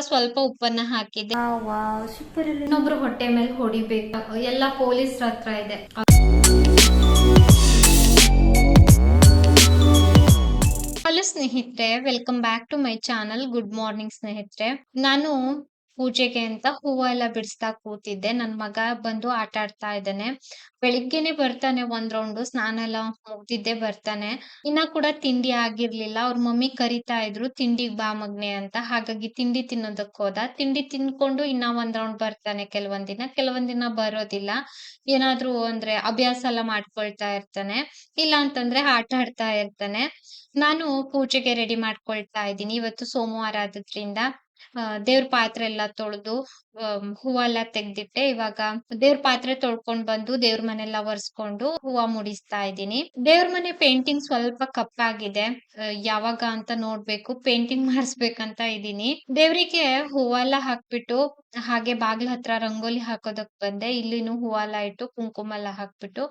ಸ್ವಲ್ಪ ಉಪ್ಪನ್ನ ಹಾಕಿದೆ ಸೂಪರ್ ಇನ್ನೊಬ್ರು ಹೊಟ್ಟೆ ಮೇಲೆ ಹೊಡಿಬೇಕು. ಎಲ್ಲ ಪೊಲೀಸ್ ಹತ್ರ ಇದೆ. ಹಲೋ ಸ್ನೇಹಿತರೆ welcome back to my channel good morning ಸ್ನೇಹಿತರೆ. ನಾನು ಪೂಜೆಗೆ ಅಂತ ಹೂವ ಎಲ್ಲ ಬಿಡಿಸ್ತಾ ಕೂತಿದ್ದೆ. ನನ್ ಮಗ ಬಂದು ಆಟ ಆಡ್ತಾ ಇದ್ದಾನೆ. ಬೆಳಿಗ್ಗೆನೆ ಬರ್ತಾನೆ ಒಂದ್ ರೌಂಡ್ ಸ್ನಾನ ಎಲ್ಲ ಮುಗ್ದಿದ್ದೆ ಬರ್ತಾನೆ. ಇನ್ನ ಕೂಡ ತಿಂಡಿ ಆಗಿರ್ಲಿಲ್ಲ. ಅವ್ರ ಮಮ್ಮಿ ಕರಿತಾ ಇದ್ರು, ತಿಂಡಿಗ್ ಬಾ ಮಗ್ನೆ ಅಂತ. ಹಾಗಾಗಿ ತಿಂಡಿ ತಿನ್ನೋದಕ್ ಹೋದ. ತಿಂಡಿ ತಿನ್ಕೊಂಡು ಇನ್ನ ಒಂದ್ ರೌಂಡ್ ಬರ್ತಾನೆ ಕೆಲವೊಂದ್ ದಿನ. ಕೆಲವೊಂದ್ ದಿನ ಬರೋದಿಲ್ಲ. ಏನಾದ್ರೂ ಅಂದ್ರೆ ಅಭ್ಯಾಸ ಎಲ್ಲ ಮಾಡ್ಕೊಳ್ತಾ ಇರ್ತಾನೆ. ಇಲ್ಲ ಅಂತಂದ್ರೆ ಆಟ ಆಡ್ತಾ ಇರ್ತಾನೆ. ನಾನು ಪೂಜೆಗೆ ರೆಡಿ ಮಾಡ್ಕೊಳ್ತಾ ಇದ್ದೀನಿ. ಇವತ್ತು ಸೋಮವಾರ ಆದ್ರಿಂದ ದೇವ್ರ ಪಾತ್ರೆ ಎಲ್ಲ ತೊಳೆದು ಹೂವ ಎಲ್ಲ ತೆಗ್ದಿಟ್ಟೆ. ಇವಾಗ ದೇವ್ರ ಪಾತ್ರೆ ತೊಳ್ಕೊಂಡ್ ಬಂದು ದೇವ್ರ ಮನೆಲ್ಲ ಒರೆಸ್ಕೊಂಡು ಹೂವ ಮುಡಿಸ್ತಾ ಇದ್ದೀನಿ. ದೇವ್ರ ಮನೆ ಪೇಂಟಿಂಗ್ ಸ್ವಲ್ಪ ಕಪ್ಪಾಗಿದೆ. ಯಾವಾಗ ಅಂತ ನೋಡ್ಬೇಕು ಪೇಂಟಿಂಗ್ ಮಾಡಿಸ್ಬೇಕಂತ ಇದೀನಿ ದೇವ್ರಿಗೆ ಹೂವ ಎಲ್ಲ ಹಾಕ್ಬಿಟ್ಟು, ಹಾಗೆ ಬಾಗ್ಲ ಹತ್ರ ರಂಗೋಲಿ ಹಾಕೋದಕ್ ಬಂದೆ. ಇಲ್ಲಿನೂ ಹೂವ ಎಲ್ಲ ಇಟ್ಟು ಕುಂಕುಮ ಎಲ್ಲ ಹಾಕ್ಬಿಟ್ಟು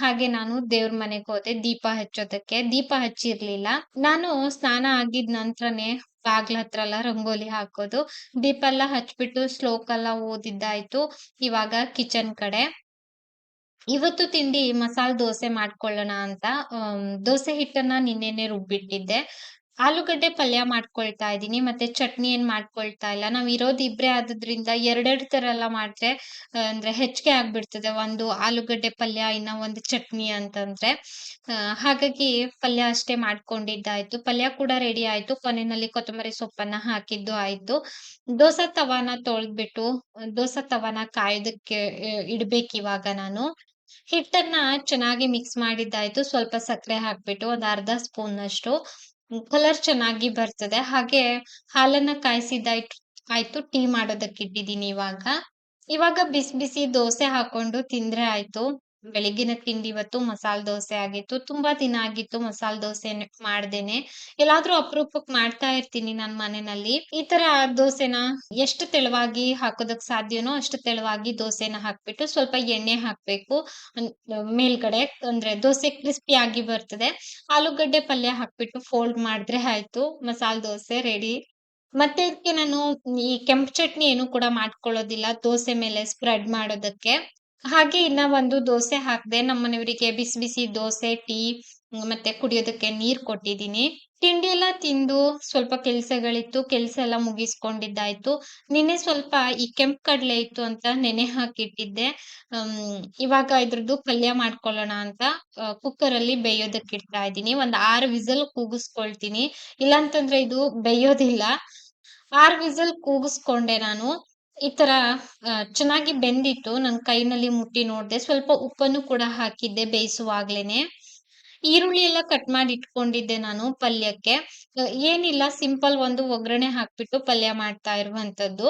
ಹಾಗೆ ನಾನು ದೇವ್ರ ಮನೆಗ್ ಹೋದೆ ದೀಪ ಹಚ್ಚೋದಕ್ಕೆ. ದೀಪ ಹಚ್ಚಿರ್ಲಿಲ್ಲ. ನಾನು ಸ್ನಾನ ಆಗಿದ್ ನಂತ್ರನೇ ಬಾಗ್ಲ ಹತ್ರ ಎಲ್ಲ ರಂಗೋಲಿ ಹಾಕೋದು. ದೀಪ ಎಲ್ಲ ಹಚ್ಬಿಟ್ಟು ಶ್ಲೋಕ ಎಲ್ಲ ಓದಿದ್ದಾಯ್ತು. ಇವಾಗ ಕಿಚನ್ ಕಡೆ. ಇವತ್ತು ತಿಂಡಿ ಮಸಾಲ್ ದೋಸೆ ಮಾಡ್ಕೊಳ್ಳೋಣ ಅಂತ. ದೋಸೆ ಹಿಟ್ಟನ್ನ ನಿನ್ನೆನೆ ರುಬ್ಬಿಟ್ಟಿದ್ದೆ. ಆಲೂಗಡ್ಡೆ ಪಲ್ಯ ಮಾಡ್ಕೊಳ್ತಾ ಇದ್ದೀನಿ, ಮತ್ತೆ ಚಟ್ನಿ ಏನ್ ಮಾಡ್ಕೊಳ್ತಾ ಇಲ್ಲ. ನಾವ್ ಇರೋದು ಇಬ್ರೇ ಆದ್ರಿಂದ ಎರಡೆರಡು ತರ ಎಲ್ಲ ಮಾಡಿದ್ರೆ ಅಂದ್ರೆ ಹೆಚ್ಚಿಗೆ ಆಗ್ಬಿಡ್ತದೆ. ಒಂದು ಆಲೂಗಡ್ಡೆ ಪಲ್ಯ, ಇನ್ನ ಒಂದು ಚಟ್ನಿ ಅಂತಂದ್ರೆ. ಹಾಗಾಗಿ ಪಲ್ಯ ಅಷ್ಟೇ ಮಾಡ್ಕೊಂಡಿದ್ದಾಯ್ತು. ಪಲ್ಯ ಕೂಡ ರೆಡಿ ಆಯ್ತು. ಕೊನೆಯಲ್ಲಿ ಕೊತ್ತಂಬರಿ ಸೊಪ್ಪನ್ನ ಹಾಕಿದ್ದು ಆಯ್ತು. ದೋಸಾ ತವಾನ ತೊಳ್ದ್ಬಿಟ್ಟು, ದೋಸಾ ತವಾನ ಕಾಯ್ದಕ್ಕೆ ಇಡ್ಬೇಕು ಇವಾಗ ನಾನು. ಹಿಟ್ಟನ್ನ ಚೆನ್ನಾಗಿ ಮಿಕ್ಸ್ ಮಾಡಿದ್ದಾಯ್ತು. ಸ್ವಲ್ಪ ಸಕ್ಕರೆ ಹಾಕ್ಬಿಟ್ಟು, ಒಂದ್ ಅರ್ಧ ಸ್ಪೂನ್ ಅಷ್ಟು ಕಲರ್ ಚೆನ್ನಾಗಿ ಬರ್ತದೆ. ಹಾಗೆ ಹಾಲನ್ನ ಕಾಯಿಸಿದ ಆಯ್ತು, ಟೀ ಮಾಡೋದಕ್ಕೆ ಇಟ್ಟಿದ್ದೀನಿ ಇವಾಗ. ಇವಾಗ ಬಿಸಿ ಬಿಸಿ ದೋಸೆ ಹಾಕೊಂಡು ತಿಂದ್ರೆ ಆಯ್ತು. ಬೆಳಿಗ್ಗಿನ ತಿಂಡಿ ಇವತ್ತು ಮಸಾಲ್ ದೋಸೆ ಆಗಿತ್ತು. ತುಂಬಾ ದಿನ ಆಗಿತ್ತು ಮಸಾಲ್ ದೋಸೆ ಮಾಡ್ದೇನೆ. ಎಲ್ಲಾದ್ರೂ ಅಪರೂಪಕ್ ಮಾಡ್ತಾ ಇರ್ತೀನಿ ನನ್ ಮನೆಯಲ್ಲಿ ಈ ತರ ದೋಸೆನ ಎಷ್ಟು ತೆಳುವಾಗಿ ಹಾಕೋದಕ್ ಸಾಧ್ಯನೋ ಅಷ್ಟು ತೆಳುವಾಗಿ ದೋಸೆನ ಹಾಕ್ಬಿಟ್ಟು ಸ್ವಲ್ಪ ಎಣ್ಣೆ ಹಾಕ್ಬೇಕು. ಮೇಲ್ಗಡೆ ಅಂದ್ರೆ ದೋಸೆ ಕ್ರಿಸ್ಪಿ ಆಗಿ ಬರ್ತದೆ. ಆಲೂಗಡ್ಡೆ ಪಲ್ಯ ಹಾಕ್ಬಿಟ್ಟು ಫೋಲ್ಡ್ ಮಾಡಿದ್ರೆ ಆಯ್ತು. ಮಸಾಲ ದೋಸೆ ರೆಡಿ. ಮತ್ತೆ ಇದಕ್ಕೆ ನಾನು ಈ ಕೆಂಪು ಚಟ್ನಿ ಏನು ಕೂಡ ಮಾಡ್ಕೊಳ್ಳೋದಿಲ್ಲ ದೋಸೆ ಮೇಲೆ ಸ್ಪ್ರೆಡ್ ಮಾಡೋದಕ್ಕೆ. ಹಾಗೆ ಇನ್ನ ಒಂದು ದೋಸೆ ಹಾಕ್ದೆ ನಮ್ಮ ಮನೆಯವರಿಗೆ ಬಿಸಿ ಬಿಸಿ ದೋಸೆ, ಟೀ, ಮತ್ತೆ ಕುಡಿಯೋದಕ್ಕೆ ನೀರ್ ಕೊಟ್ಟಿದ್ದೀನಿ. ತಿಂಡಿ ಎಲ್ಲ ತಿಂದು ಸ್ವಲ್ಪ ಕೆಲ್ಸಗಳಿತ್ತು, ಕೆಲ್ಸ ಎಲ್ಲ ಮುಗಿಸ್ಕೊಂಡಿದ್ದಾಯ್ತು. ನಿನ್ನೆ ಸ್ವಲ್ಪ ಈ ಕೆಂಪ್ ಕಡ್ಲೆ ಇತ್ತು ಅಂತ ನೆನೆ ಹಾಕಿಟ್ಟಿದ್ದೆ. ಹ್ಮ್, ಇವಾಗ ಇದ್ರದ್ದು ಪಲ್ಯ ಮಾಡ್ಕೊಳ್ಳೋಣ ಅಂತ ಕುಕ್ಕರ್ ಅಲ್ಲಿ ಬೇಯೋದಕ್ಕೆ ಇಡ್ತಾ ಇದ್ದೀನಿ. ಒಂದ್ ಆರು ವಿಸಲ್ ಕೂಗಿಸ್ಕೊಳ್ತೀನಿ. ಇಲ್ಲಾಂತಂದ್ರೆ ಇದು ಬೇಯೋದಿಲ್ಲ. ಆರು ವಿಸಲ್ ಕೂಗಿಸ್ಕೊಂಡೆ ನಾನು. ಈ ತರ ಚೆನ್ನಾಗಿ ಬೆಂದಿತ್ತು. ನನ್ ಕೈನಲ್ಲಿ ಮುಟ್ಟಿ ನೋಡ್ದೆ. ಸ್ವಲ್ಪ ಉಪ್ಪನ್ನು ಕೂಡ ಹಾಕಿದ್ದೆ ಬೇಯಿಸುವಾಗ್ಲೇನೆ. ಈರುಳ್ಳಿ ಎಲ್ಲ ಕಟ್ ಮಾಡಿ ಇಟ್ಕೊಂಡಿದ್ದೆ ನಾನು ಪಲ್ಯಕ್ಕೆ. ಏನಿಲ್ಲ, ಸಿಂಪಲ್ ಒಂದು ಒಗ್ಗರಣೆ ಹಾಕ್ಬಿಟ್ಟು ಪಲ್ಯ ಮಾಡ್ತಾ ಇರುವಂತದ್ದು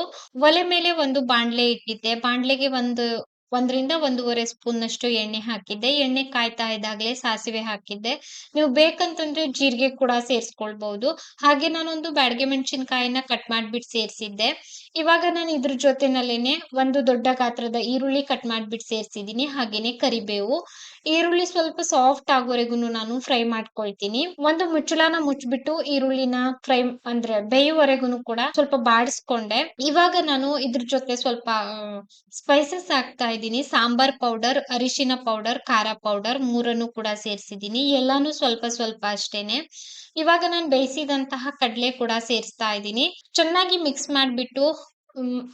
ಒಲೆ ಮೇಲೆ ಒಂದು ಬಾಂಡ್ಲೆ ಇಟ್ಟಿದ್ದೆ. ಬಾಂಡ್ಲೆಗೆ ಒಂದು ಒಂದರಿಂದ ಒಂದೂವರೆ ಸ್ಪೂನ್ ಅಷ್ಟು ಎಣ್ಣೆ ಹಾಕಿದ್ದೆ. ಎಣ್ಣೆ ಕಾಯ್ತಾ ಇದ್ದಾಗಲೇ ಸಾಸಿವೆ ಹಾಕಿದ್ದೆ. ನೀವು ಬೇಕಂತಂದ್ರೆ ಜೀರಿಗೆ ಕೂಡ ಸೇರಿಸ್ಕೊಳ್ಬಹುದು ಹಾಗೆ ನಾನೊಂದು ಬ್ಯಾಡಗೆ ಮೆಣಸಿನಕಾಯಿನ ಕಟ್ ಮಾಡ್ಬಿಟ್ಟು ಸೇರಿಸಿದ್ದೆ. ಇವಾಗ ನಾನು ಇದ್ರ ಜೊತೆನಲ್ಲೇನೆ ಒಂದು ದೊಡ್ಡ ಗಾತ್ರದ ಈರುಳ್ಳಿ ಕಟ್ ಮಾಡ್ಬಿಟ್ಟು ಸೇರಿಸಿದೀನಿ. ಹಾಗೇನೆ ಕರಿಬೇವು. ಈರುಳ್ಳಿ ಸ್ವಲ್ಪ ಸಾಫ್ಟ್ ಆಗೋರೆಗೂ ನಾನು ಫ್ರೈ ಮಾಡ್ಕೊಳ್ತೀನಿ. ಒಂದು ಮುಚ್ಚಳನ ಮುಚ್ಚಬಿಟ್ಟು ಈರುಳ್ಳಿನ ಫ್ರೈ ಅಂದ್ರೆ ಬೇಯುವರೆಗೂ ಕೂಡ ಸ್ವಲ್ಪ ಬಾಡಿಸ್ಕೊಂಡೆ. ಇವಾಗ ನಾನು ಇದ್ರ ಜೊತೆ ಸ್ವಲ್ಪ ಸ್ಪೈಸಸ್ ಹಾಕ್ತಾ ಸಾಂಬಾರ್ ಪೌಡರ್, ಅರಿಶಿನ ಪೌಡರ್, ಖಾರ ಪೌಡರ್ ಮೂರನ್ನು ಕೂಡ ಸೇರಿಸಿದ್ದೀನಿ. ಎಲ್ಲಾನು ಸ್ವಲ್ಪ ಸ್ವಲ್ಪ ಅಷ್ಟೇನೆ. ಇವಾಗ ನಾನು ಬೇಯಿಸಿದಂತಹ ಕಡಲೆ ಕೂಡ ಸೇರಿಸ್ತಾ ಇದ್ದೀನಿ. ಚೆನ್ನಾಗಿ ಮಿಕ್ಸ್ ಮಾಡಿಬಿಟ್ಟು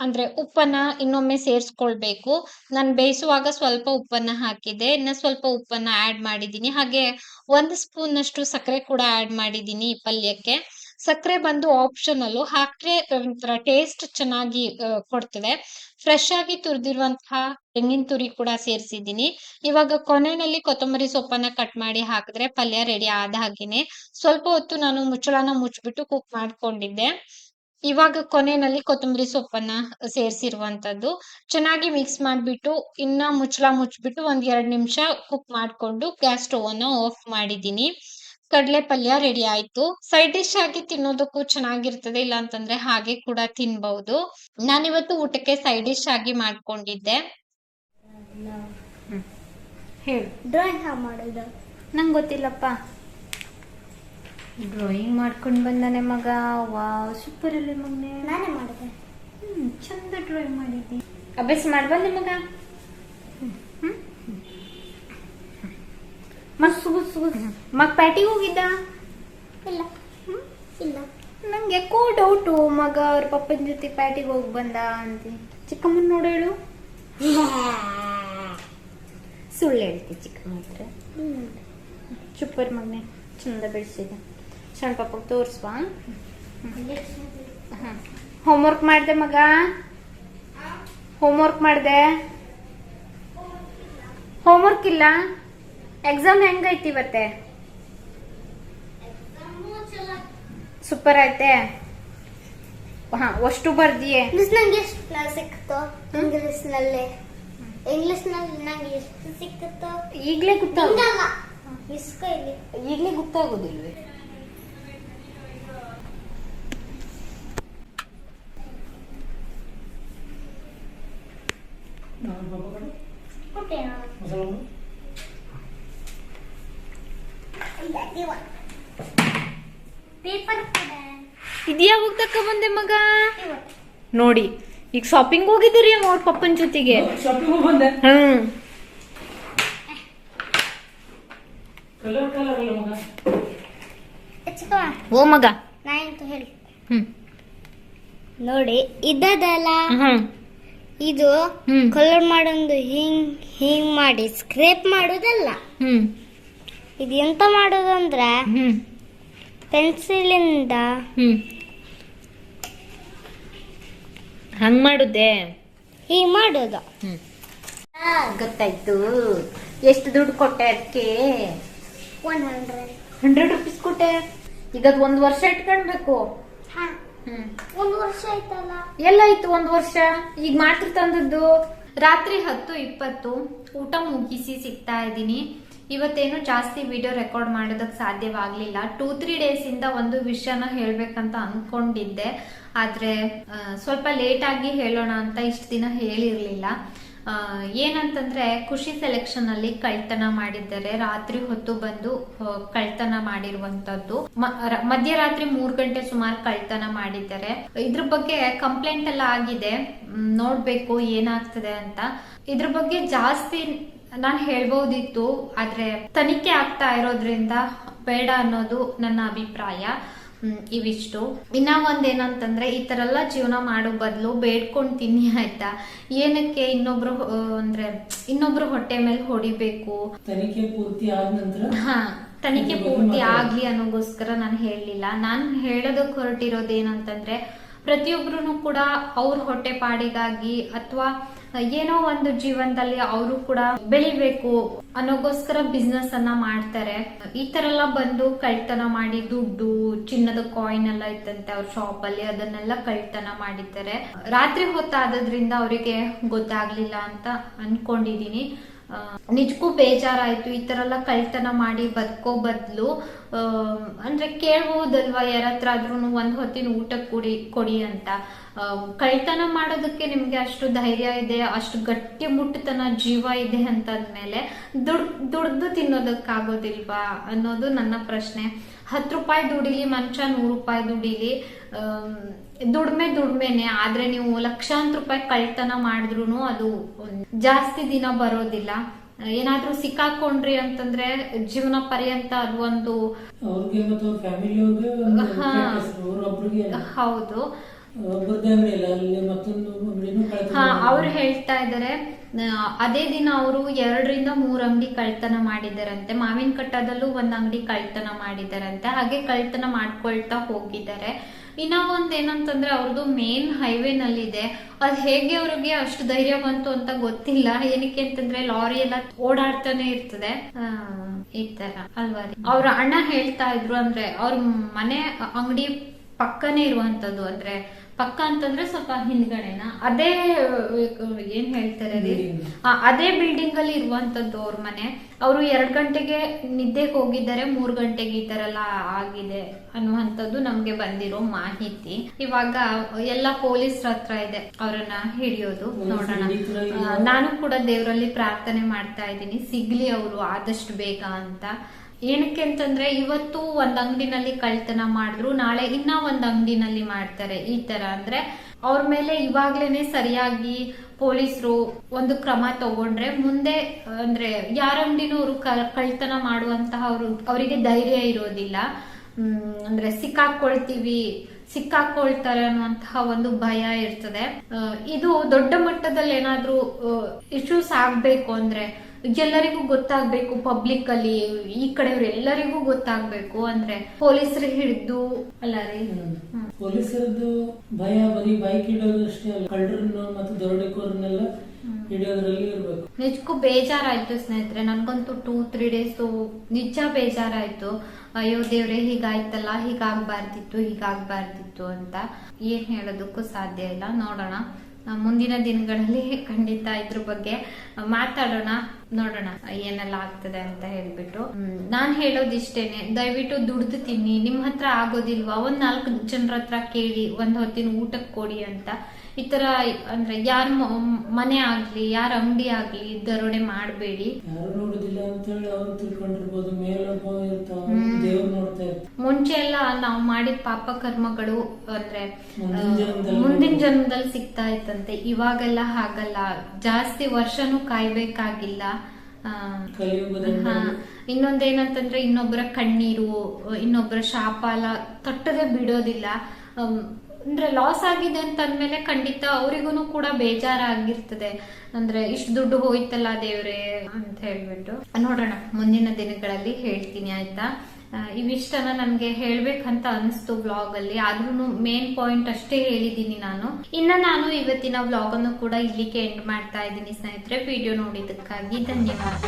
ಅಂದ್ರೆ ಉಪ್ಪನ್ನ ಇನ್ನೊಮ್ಮೆ ಸೇರಿಸ್ಕೊಳ್ಬೇಕು. ನಾನು ಬೇಯಿಸುವಾಗ ಸ್ವಲ್ಪ ಉಪ್ಪನ್ನ ಹಾಕಿದೆ ಇನ್ನ ಸ್ವಲ್ಪ ಉಪ್ಪನ್ನ ಆಡ್ ಮಾಡಿದ್ದೀನಿ. ಹಾಗೆ ಒಂದು ಸ್ಪೂನ್ ಅಷ್ಟು ಸಕ್ಕರೆ ಕೂಡ ಆಡ್ ಮಾಡಿದ್ದೀನಿ ಈ ಪಲ್ಯಕ್ಕೆ. ಸಕ್ಕರೆ ಬಂದು ಆಪ್ಷನಲ್ ಹಾಕ್ರೆ ಒಂಥರ ಟೇಸ್ಟ್ ಚೆನ್ನಾಗಿ ಕೊಡ್ತದೆ. ಫ್ರೆಶ್ ಆಗಿ ತುರಿದಿರುವಂತಹ ತೆಂಗಿನ ತುರಿ ಕೂಡ ಸೇರಿಸಿದ್ದೀನಿ. ಇವಾಗ ಕೊನೆಯಲ್ಲಿ ಕೊತ್ತಂಬರಿ ಸೊಪ್ಪನ್ನ ಕಟ್ ಮಾಡಿ ಹಾಕಿದ್ರೆ ಪಲ್ಯ ರೆಡಿ ಆದ ಹಾಗೇನೆ. ಸ್ವಲ್ಪ ಹೊತ್ತು ನಾನು ಮುಚ್ಚಳನ ಮುಚ್ಚಿಬಿಟ್ಟು ಕುಕ್ ಮಾಡ್ಕೊಂಡಿದ್ದೆ. ಇವಾಗ ಕೊನೆಯಲ್ಲಿ ಕೊತ್ತಂಬರಿ ಸೊಪ್ಪನ್ನ ಸೇರಿಸಿರುವಂತದ್ದು ಚೆನ್ನಾಗಿ ಮಿಕ್ಸ್ ಮಾಡಿಬಿಟ್ಟು, ಇನ್ನ ಮುಚ್ಚಳ ಮುಚ್ಚಿಬಿಟ್ಟು ಒಂದ್ ಎರಡು ನಿಮಿಷ ಕುಕ್ ಮಾಡ್ಕೊಂಡು, ಗ್ಯಾಸ್ ಸ್ಟವ್ ಅನ್ನ ಆಫ್ ಮಾಡಿದ್ದೀನಿ. ಕಡಲೆ ಪಲ್ಯ ರೆಡಿ ಆಯ್ತು. ಸೈಡ್ ಡಿಶ್ ಆಗಿ ತಿನ್ನೋದಕ್ಕೂ ಚೆನ್ನಾಗಿರ್ತದೆ ಇಲ್ಲ ಅಂತಂದ್ರೆ ಹಾಗೆ ಕೂಡ ತಿನ್ಬಹುದು ನಾನಿವತ್ತು ಊಟಕ್ಕೆ ಸೈಡ್ ಡಿಶ್ ಆಗಿ ಮಾಡ್ಕೊಂಡಿದ್ದೆ. ಹೇಳು. ಡ್ರಾಯಿಂಗ್ ಹಾಗೆ ಮಾಡೋದು? ನಂಗೆ ಗೊತ್ತಿಲ್ಲಪ್ಪ. ಡ್ರಾಯಿಂಗ್ ಮಾಡ್ಕೊಂಡು ಬಂದಾನೆ ಮಗ. ವಾವ್ ಸೂಪರ್ ಅಲ್ಲಿ ಮಗನೇ. ನಾನೇ ಮಾಡಿದೆ. ಹ್ಮ್ ಚಂದ ಡ್ರಾಯಿಂಗ್ ಮಾಡಿದ್ದಿ. ಅಭ್ಯಾಸ ಮಾಡ್ಬಂದೆ ಮಗ? ಮಗ್ ಸುಗು ಸುಗು. ಮಗ ಪ್ಯಾಟಿಗೆ ಹೋಗಿದ್ದ? ಇಲ್ಲ. ಇಲ್ಲ. ನಂಗೆ ಯಾಕೋ ಡೌಟು ಮಗ ಅವ್ರ ಪಪ್ಪನ ಜೊತೆ ಪ್ಯಾಟಿಗೆ ಹೋಗಿ ಬಂದ ಅಂತ. ಚಿಕ್ಕಮ್ಮನ ನೋಡೇಳು ಸುಳ್ಳು ಹೇಳ್ತಿ ಚಿಕ್ಕಮ್ಮ ಹತ್ರ ಚುಪ್ಪರ್ ಮಗನೆ ಚಂದ ಬೆಳೆಸಿದ. ಸಣ್ಣ ಪಾಪಗೆ ತೋರಿಸ್ವಾ? ಹೋಮ್ವರ್ಕ್ ಮಾಡಿದೆ ಮಗ? ಹೋಮ್ವರ್ಕ್ ಮಾಡಿದೆ? ಹೋಮ್ವರ್ಕ್ ಇಲ್ಲ. ಎಕ್ಸಾಮ್ ಹೆಂಗೈತಿ ಇವತ್ತೆ? ಸೂಪರ್ ಐತೆ. ಹಾ ಅಷ್ಟು ಬರ್ದಿಯೇ? ಇಂಗ್ಲಿಷ್ ನಂಗೆ ಎಷ್ಟು ಸಿಕ್ತು ಇಂಗ್ಲಿಷ್ನಲ್ಲಿ. ಇಂಗ್ಲಿಷ್ನಲ್ಲಿ ನಂಗೆ ಎಷ್ಟು ಸಿಕ್ತು ಈಗ್ಲೇ ಗೊತ್ತಾಗ ಈಗಲೇ ಗೊತ್ತಾಗೋದಿಲ್ವೇ ಕೊಟ್ಟೆ ಪೇಪರ್ ಹೋಗ್ತಕ್ಕ ಇದ್ಯಾವಾಗ ತಕ್ಕ ಬಂದೆ ಮಗ? ನೋಡಿ ಈಗ ಶಾಪಿಂಗ್ ಹೋಗಿದ್ದೀರಿ ಅವ್ರ ಪಪ್ಪನ ಜೊತೆಗೆ? ಹ್ಮ್ ಓ ಮಗ. ಹ್ಮ್. ನೋಡಿ ಇದದಲ್ಲ ಹ್ಮ್. ಇದು. ಕಲರ್ ಮಾಡೋದು ಹಿಂಗ್ ಹಿಂಗ್ ಮಾಡಿ ಸ್ಕ್ರೇಪ್ ಮಾಡೋದಲ್ಲ? ಹ್ಮ್. ಇದು ಎಂತ ಮಾಡೋದಂದ್ರೆ ಅಂದ್ರೆ ಪೆನ್ಸಿಲಿಂದ ಹಂಗ್ ಮಾಡುದೆ? ಹೀಗ್ ಮಾಡೋದು. ಗೊತ್ತಾಯ್ತು. ಎಷ್ಟು ದುಡ್ಡು ಕೊಟ್ಟೆ ಅದಕ್ಕೆ? ಒನ್ ಹಂಡ್ರೆಡ್ ಹಂಡ್ರೆಡ್ ರುಪೀಸ್ ಕೊಟ್ಟೆ? ಈಗ ಅದು ಒಂದು ವರ್ಷ ಇಟ್ಕೊಳ್ಬೇಕು. ಒಂದು ವರ್ಷ ಆಯ್ತಲ್ಲ? ಎಲ್ಲ ಆಯ್ತು ಒಂದ್ ವರ್ಷ. ಈಗ ಮಾತ್ರ ತಂದದ್ದು ರಾತ್ರಿ ಹತ್ತು ಇಪ್ಪತ್ತು. ಊಟ ಮುಗಿಸಿ ಸಿಗ್ತಾ ಇದ್ದೀನಿ. ಇವತ್ತೇನು ಜಾಸ್ತಿ ವಿಡಿಯೋ ರೆಕಾರ್ಡ್ ಮಾಡೋದಕ್ಕೆ ಸಾಧ್ಯವಾಗಲಿಲ್ಲ. ಟೂ ತ್ರೀ ಡೇಸ್ ಇಂದ ಒಂದು ವಿಷಯನ ಹೇಳಬೇಕಂತ ಅನ್ಕೊಂಡಿದ್ದೆ. ಆದ್ರೆ ಸ್ವಲ್ಪ ಲೇಟ್ ಆಗಿ ಹೇಳೋಣ ಅಂತ ಇಷ್ಟು ದಿನ ಹೇಳಿರಲಿಲ್ಲ. ಏನಂತಂದ್ರೆ, ಖುಷಿ ಸೆಲೆಕ್ಷನ್ ಅಲ್ಲಿ ಕಳ್ತನ ಮಾಡಿದ್ದಾರೆ. ರಾತ್ರಿ ಹೊತ್ತು ಬಂದು ಕಳ್ತನ ಮಾಡಿರುವಂತದ್ದು. ಮಧ್ಯರಾತ್ರಿ ಮೂರ್ ಗಂಟೆ ಸುಮಾರು ಕಳ್ತನ ಮಾಡಿದ್ದಾರೆ. ಇದ್ರ ಬಗ್ಗೆ ಕಂಪ್ಲೇಂಟ್ ಎಲ್ಲ ಆಗಿದೆ. ನೋಡ್ಬೇಕು ಏನಾಗ್ತದೆ ಅಂತ. ಇದ್ರ ಬಗ್ಗೆ ಜಾಸ್ತಿ ನಾನು ಹೇಳ್ಬೋದಿತ್ತು ಆದ್ರೆ ತನಿಖೆ ಆಗ್ತಾ ಇರೋದ್ರಿಂದ ಬೇಡ ಅನ್ನೋದು ನನ್ನ ಅಭಿಪ್ರಾಯ. ಇವಿಷ್ಟು. ಇನ್ನ ಒಂದೇನಂತಂದ್ರೆ ಈ ತರ ಎಲ್ಲ ಜೀವನ ಮಾಡೋ ಬದಲು ಬೇಡ್ಕೊಂಡ್ ತಿನ್ನಿ ಆಯ್ತಾ? ಏನಕ್ಕೆ ಇನ್ನೊಬ್ರು ಅಂದ್ರೆ ಇನ್ನೊಬ್ರು ಹೊಟ್ಟೆ ಮೇಲೆ ಹೊಡಿಬೇಕು? ತನಿಖೆ ಪೂರ್ತಿ ಆದ ನಂತರ? ಹಾ ತನಿಖೆ ಪೂರ್ತಿ ಆಗ್ಲಿ ಅನ್ನೋಗೋಸ್ಕರ ನಾನು ಹೇಳಲಿಲ್ಲ. ನಾನು ಹೇಳೋದಕ್ಕೆ ಹೊರಟಿರೋದು ಪ್ರತಿಯೊಬ್ರು ಕೂಡ ಅವ್ರ ಹೊಟ್ಟೆ ಪಾಡಿಗಾಗಿ ಅಥವಾ ಏನೋ ಒಂದು ಜೀವನದಲ್ಲಿ ಅವರು ಕೂಡ ಬೆಳಿಬೇಕು ಅನ್ನೋಗೋಸ್ಕರ ಬಿಸ್ನೆಸ್ ಅನ್ನ ಮಾಡ್ತಾರೆ. ಈ ತರ ಎಲ್ಲ ಬಂದು ಕಳ್ತನ ಮಾಡಿ ದುಡ್ಡು, ಚಿನ್ನದ ಕಾಯಿನ್ ಎಲ್ಲ ಇತ್ತಂತೆ ಅವ್ರ ಶಾಪ್ ಅಲ್ಲಿ ಅದನ್ನೆಲ್ಲ ಕಳ್ತನ ಮಾಡಿದ್ದಾರೆ. ರಾತ್ರಿ ಹೊತ್ತಾದ್ರಿಂದ ಅವರಿಗೆ ಗೊತ್ತಾಗ್ಲಿಲ್ಲ ಅಂತ ಅನ್ಕೊಂಡಿದೀನಿ. ನಿಜಕ್ಕೂ ಬೇಜಾರಾಯ್ತು. ಈ ತರ ಎಲ್ಲ ಕಳ್ತನ ಮಾಡಿ ಬದುಕೋ ಅಂದ್ರೆ ಕೇಳ್ಬಹುದಲ್ವಾ ಯಾರ ಹತ್ರ ಆದ್ರೂ ಒಂದ್ ಹೊತ್ತಿನ ಊಟ ಕೊಡಿ ಕೊಡಿ ಅಂತ. ಕಳ್ತನ ಮಾಡೋದಕ್ಕೆ ನಿಮ್ಗೆ ಅಷ್ಟು ಧೈರ್ಯ ಇದೆ, ಅಷ್ಟು ಗಟ್ಟಿ ಮುಟ್ಟತನ ಜೀವ ಇದೆ ಅಂತಂದ್ಮೇಲೆ ದುಡ್, ದುಡ್ದು ತಿನ್ನೋದಕ್ಕಾಗೋದಿಲ್ವಾ ಅನ್ನೋದು ನನ್ನ ಪ್ರಶ್ನೆ. ಹತ್ತು ರೂಪಾಯಿ ದುಡಿಲಿ ಮನುಷ್ಯ ನೂರು ರೂಪಾಯಿ ದುಡಿಲಿ ದುಡ್ಮೆ ದುಡ್ಮೆನೆ ಆದ್ರೆ ನೀವು ಲಕ್ಷಾಂತರ ರೂಪಾಯಿ ಕಳ್ತನ ಮಾಡಿದ್ರು ಅದು ಜಾಸ್ತಿ ದಿನ ಬರೋದಿಲ್ಲ. ಏನಾದ್ರೂ ಸಿಕ್ಕಾಕೊಂಡ್ರಿ ಅಂತಂದ್ರೆ ಜೀವನ ಪರ್ಯಂತ ಅದು ಒಂದು ಹೌದು. ಹಾ ಅವ್ರು ಹೇಳ್ತಾ ಇದಾರೆ ಅದೇ ದಿನ ಅವರು ಎರಡರಿಂದ ಮೂರ್ ಅಂಗಡಿ ಕಳ್ತನ ಮಾಡಿದಾರಂತೆ ಮಾವಿನ ಕಟ್ಟದಲ್ಲೂ ಒಂದ್ ಅಂಗಡಿ ಕಳ್ತನ ಮಾಡಿದಾರಂತೆ ಹಾಗೆ ಕಳ್ತನ ಮಾಡ್ಕೊಳ್ತಾ ಹೋಗಿದ್ದಾರೆ. ಇನ್ನ ಒಂದ್ ಏನಂತಂದ್ರೆ ಅವ್ರದ್ದು ಮೇನ್ ಹೈವೇ ನಲ್ಲಿದೆ. ಅದ್ ಹೇಗೆ ಅವ್ರಿಗೆ ಅಷ್ಟು ಧೈರ್ಯ ಬಂತು ಅಂತ ಗೊತ್ತಿಲ್ಲ. ಏನಕ್ಕೆ ಅಂತಂದ್ರೆ ಲಾರಿ ಎಲ್ಲ ಓಡಾಡ್ತಾನೆ ಇರ್ತದೆ. ಈ ತರ ಅಲ್ವಾ? ಅವ್ರ ಅಣ್ಣ ಹೇಳ್ತಾ ಇದ್ರು ಅಂದ್ರೆ ಅವ್ರ ಮನೆ ಅಂಗಡಿ ಪಕ್ಕನೇ ಇರುವಂತದ್ದು. ಅಂದ್ರೆ ಪಕ್ಕ ಅಂತಂದ್ರೆ ಸ್ವಲ್ಪ ಹಿಂದ್ಗಡೆನ? ಅದೇ ಏನ್ ಹೇಳ್ತಾರೆ ಅದೇ ಬಿಲ್ಡಿಂಗ್ ಅಲ್ಲಿ ಇರುವಂತದ್ದು ಅವ್ರ ಮನೆ. ಅವರು ಎರಡ್ ಗಂಟೆಗೆ ನಿದ್ದೆಗೆ ಹೋಗಿದ್ದಾರೆ ಮೂರ್ ಗಂಟೆಗೆ ಈ ತರ ಎಲ್ಲ ಆಗಿದೆ ಅನ್ನುವಂಥದ್ದು ನಮ್ಗೆ ಬಂದಿರೋ ಮಾಹಿತಿ. ಇವಾಗ ಎಲ್ಲ ಪೊಲೀಸ್ ಹತ್ರ ಇದೆ ಅವರನ್ನ ಹಿಡಿಯೋದು ನೋಡೋಣ? ನಾನು ಕೂಡ ದೇವರಲ್ಲಿ ಪ್ರಾರ್ಥನೆ ಮಾಡ್ತಾ ಇದ್ದೀನಿ. ಸಿಗ್ಲಿ ಅವರು ಆದಷ್ಟು ಬೇಗ ಅಂತ. ಏನಕ್ಕೆ ಅಂತಂದ್ರೆ ಇವತ್ತು ಒಂದ್ ಅಂಗಡಿನಲ್ಲಿ ಕಳ್ತನ ಮಾಡಿದ್ರು, ನಾಳೆ ಇನ್ನ ಒಂದ್ ಅಂಗಡಿನಲ್ಲಿ ಮಾಡ್ತಾರೆ. ಈ ತರ ಅಂದ್ರೆ ಅವ್ರ ಮೇಲೆ ಇವಾಗ್ಲೇನೆ ಸರಿಯಾಗಿ ಪೊಲೀಸರು ಒಂದು ಕ್ರಮ ತಗೊಂಡ್ರೆ ಮುಂದೆ, ಅಂದ್ರೆ ಯಾರ ಅಂಗಡಿನೂ ಅವರು ಕಳ್ತನ ಮಾಡುವಂತಹ ಅವರು ಅವರಿಗೆ ಧೈರ್ಯ ಇರೋದಿಲ್ಲ. ಅಂದ್ರೆ ಸಿಕ್ಕಾಕೊಳ್ತೀವಿ, ಸಿಕ್ಕಾಕೊಳ್ತಾರೆ ಅನ್ನುವಂತಹ ಒಂದು ಭಯ ಇರ್ತದೆ. ಇದು ದೊಡ್ಡ ಮಟ್ಟದಲ್ಲಿ ಏನಾದ್ರೂ ಇಶ್ಯೂಸ್ ಆಗ್ಬೇಕು ಅಂದ್ರೆ ಎಲ್ಲರಿಗೂ ಗೊತ್ತಾಗ್ಬೇಕು ಪಬ್ಲಿಕ್ ಅಲ್ಲಿ ಈ ಕಡೆಯವ್ರ ಎಲ್ಲರಿಗೂ ಗೊತ್ತಾಗ್ಬೇಕು ಅಂದ್ರೆ ಪೊಲೀಸರು ಹಿಡಿದು ಅಲ್ಲ ರೀ. ಪೊಲೀಸರದ್ದು ಭಯ ಬರೀ ಬೈಕ್ ಹಿಡಿಯೋದು ಅಷ್ಟೇ ಅಲ್ಲ ಕಳ್ಳರನ್ನು ಮತ್ತೆ ದರೋಡೆಕೋರನ್ನೆಲ್ಲ ಹಿಡಿಯೋದ್ರಲ್ಲಿ ಇರ್ಬೇಕು. ನಿಜಕ್ಕೂ ಬೇಜಾರಾಯ್ತು ಸ್ನೇಹಿತರೆ ನನ್ಗಂತೂ ಟೂ ತ್ರೀ ಡೇಸ್ ನಿಜ ಬೇಜಾರಾಯ್ತು. ಅಯ್ಯೋ ದೇವ್ರೆ ಹೀಗಾಯ್ತಲ್ಲ ಹೀಗಾಗ್ಬಾರ್ದಿತ್ತು ಹೀಗಾಗ್ಬಾರ್ದಿತ್ತು ಅಂತ. ಏನ್ ಹೇಳೋದಕ್ಕೂ ಸಾಧ್ಯ ಇಲ್ಲ ನೋಡೋಣ. ಮುಂದಿನ ದಿನಗಳಲ್ಲಿ ಖಂಡಿತ ಇದ್ರ ಬಗ್ಗೆ ಮಾತಾಡೋಣ, ನೋಡೋಣ, ಏನೆಲ್ಲ ಆಗ್ತದೆ ಅಂತ ಹೇಳ್ಬಿಟ್ಟು. ನಾನ್ ಹೇಳೋದಿಷ್ಟೇನೆ, ದಯವಿಟ್ಟು ದುಡ್ದು ತಿನ್ನಿ, ನಿಮ್ ಹತ್ರ ಆಗೋದಿಲ್ವಾ? ಒಂದ್ ನಾಲ್ಕು ಜನರ ಹತ್ರ ಕೇಳಿ, ಒಂದ್ ಹೊತ್ತಿನ ಊಟಕ್ಕೆ ಕೊಡಿ ಅಂತ. ಈ ತರ ಅಂದ್ರೆ ಯಾರ ಮನೆ ಆಗ್ಲಿ ಯಾರ ಅಂಗಡಿ ಆಗ್ಲಿ ದರೋಡೆ ಮಾಡಬೇಡಿ. ಯಾರು ನೋಡುದಿಲ್ಲ ಅಂತ ಹೇಳಿ ಅವ್ರು ತಿಳ್ಕೊಂಡಿರ್ಬೋದು ಮೇಲೊಬ್ಬ ಇರ್ತಾವ ದೇವ್ರು ನೋಡ್ತಾ ಇರ್ತಾರೆ ಮುಂಚೆ ಎಲ್ಲ ನಾವು ಮಾಡಿದ ಪಾಪ ಕರ್ಮಗಳು ಅಂದ್ರೆ ಮುಂದಿನ ಜನ್ಮದಲ್ಲಿ ಸಿಗ್ತಾ ಇತ್ತಂತೆ. ಇವಾಗೆಲ್ಲ ಹಾಗಲ್ಲ. ಜಾಸ್ತಿ ವರ್ಷನೂ ಕಾಯ್ಬೇಕಾಗಿಲ್ಲ. ಇನ್ನೊಂದೇನಂತಂದ್ರೆ ಇನ್ನೊಬ್ಬರ ಕಣ್ಣೀರು ಇನ್ನೊಬ್ಬರ ಶಾಪ ಎಲ್ಲ ತಟ್ಟದೆ ಬಿಡೋದಿಲ್ಲ. ಅಂದ್ರೆ ಲಾಸ್ ಆಗಿದೆ ಅಂತ ಅಂದ್ಮೇಲೆ ಖಂಡಿತ ಅವರಿಗೂ ಕೂಡ ಬೇಜಾರಾಗಿರ್ತದೆ. ಅಂದ್ರೆ ಇಷ್ಟು ದುಡ್ಡು ಹೋಯ್ತಲ್ಲ ದೇವ್ರೆ ಅಂತ ಹೇಳ್ಬಿಟ್ಟು. ನೋಡೋಣ, ಮುಂದಿನ ದಿನಗಳಲ್ಲಿ ಹೇಳ್ತೀನಿ ಆಯ್ತಾ? ಇವಿಷ್ಟನ ನನ್ಗೆ ಹೇಳ್ಬೇಕಂತ ಅನಿಸ್ತು ಬ್ಲಾಗ್ ಅಲ್ಲಿ. ಆದ್ರೂ ಮೇನ್ ಪಾಯಿಂಟ್ ಅಷ್ಟೇ ಹೇಳಿದೀನಿ ನಾನು. ಇನ್ನ ನಾನು ಇವತ್ತಿನ ಬ್ಲಾಗ್ ಅನ್ನು ಕೂಡ ಇಲ್ಲಿಗೆ ಎಂಡ್ ಮಾಡ್ತಾ ಇದ್ದೀನಿ ಸ್ನೇಹಿತರೆ. ವಿಡಿಯೋ ನೋಡಿದ್ದಕ್ಕಾಗಿ ಧನ್ಯವಾದ.